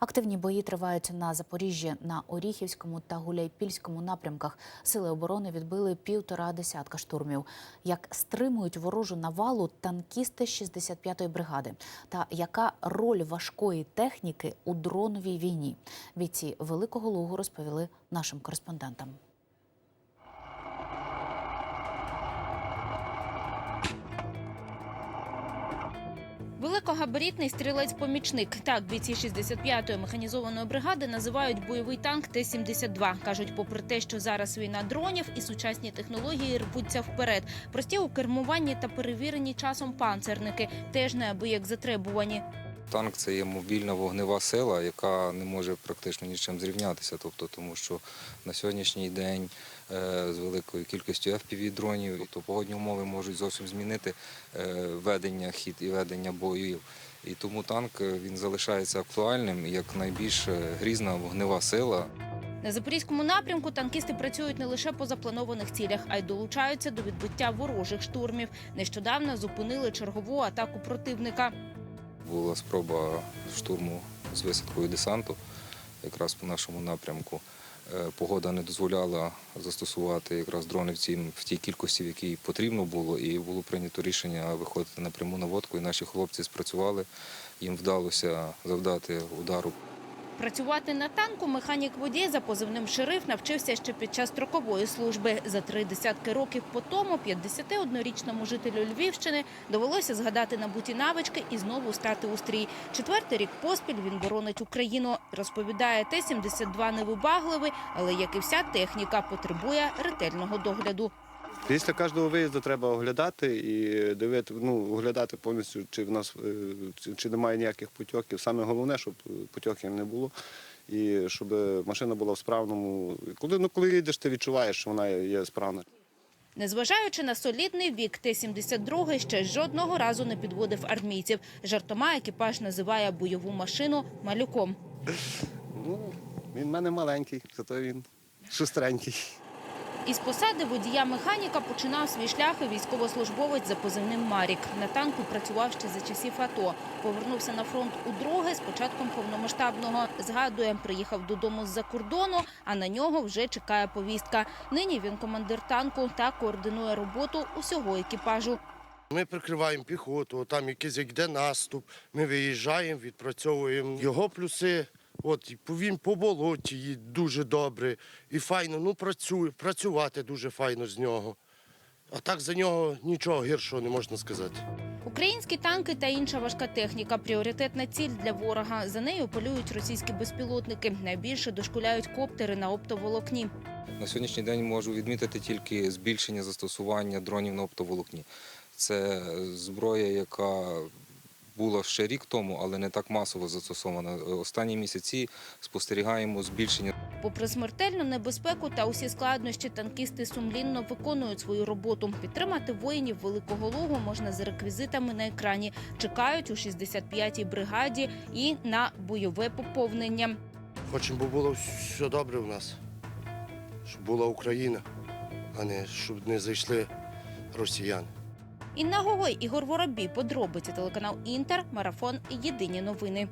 Активні бої тривають на Запоріжжі, на Оріхівському та Гуляйпільському напрямках. Сили оборони відбили півтора десятка штурмів. Як стримують ворожу навалу танкісти 65-ї бригади? Та яка роль важкої техніки у дроновій війні? Бійці Великого Лугу розповіли нашим кореспондентам. Великогабаритний стрілець-помічник. Так бійці 65-ї механізованої бригади називають бойовий танк Т-72. Кажуть, попри те, що зараз війна дронів і сучасні технології рвуться вперед. Прості у кермуванні та перевірені часом панцерники теж неабияк затребувані. Танк це є мобільна вогнева сила, яка не може практично нічим зрівнятися. Тобто, тому що на сьогоднішній день е, з великою кількістю fpv дронів, то погодні умови можуть зовсім змінити е, ведення хід і ведення боїв. І тому танк е, він залишається актуальним як найбільш грізна вогнева сила. На запорізькому напрямку танкісти працюють не лише по запланованих цілях, а й долучаються до відбиття ворожих штурмів. Нещодавно зупинили чергову атаку противника. Була спроба штурму з висадкою десанту, якраз по нашому напрямку. Е, Погода не дозволяла застосувати якраз дрони в, цій, в тій кількості, в якій потрібно було, і було прийнято рішення виходити на пряму наводку. І наші хлопці спрацювали. Їм вдалося завдати удару Працювати на танку механік водій за позивним шериф навчився ще під час строкової служби. За три десятки років по тому 51-річному жителю Львівщини довелося згадати набуті навички і знову стати у стрій. Четвертий рік поспіль він боронить Україну. Розповідає, Т-72 невибагливий, але як і вся техніка, потребує ретельного догляду. Після кожного виїзду треба оглядати і дивити, ну, оглядати повністю, чи в нас е, чи- чи немає ніяких потьоків. Саме головне, щоб потьоків не було. І щоб машина була в справному. Коли, ну, коли їдеш, ти відчуваєш, що вона є справна. Незважаючи на солідний вік, Т-72 ще жодного разу не підводив армійців. Жартома екіпаж називає бойову машину малюком. Ну, він в мене маленький, зато він шустренький. Із посади водія-механіка починав свій шлях військовослужбовець за позивним Марік. На танку працював ще за часів АТО. Повернувся на фронт удруге з початком повномасштабного. Згадує, приїхав додому з-за кордону, а на нього вже чекає повістка. Нині він командир танку та координує роботу усього екіпажу. Ми прикриваємо піхоту, там якийсь як йде наступ. Ми виїжджаємо, відпрацьовуємо його плюси. От він по болоті і дуже добре. І файно, ну працює, працювати дуже файно з нього. А так за нього нічого гіршого не можна сказати. Українські танки та інша важка техніка пріоритетна ціль для ворога. За нею полюють російські безпілотники. Найбільше дошкуляють коптери на оптоволокні. На сьогоднішній день можу відмітити тільки збільшення застосування дронів на оптоволокні. Це зброя, яка була ще рік тому, але не так масово застосована. Останні місяці спостерігаємо збільшення. Попри смертельну небезпеку та усі складнощі, танкісти сумлінно виконують свою роботу. Підтримати воїнів Великого Лугу можна за реквізитами на екрані. Чекають у 65-й бригаді і на бойове поповнення. Хочемо, бо було все добре у нас, щоб була Україна, а не щоб не зайшли росіяни. Інна Гогой, Ігор Воробій, подробиці телеканал Інтер, марафон. Єдині новини.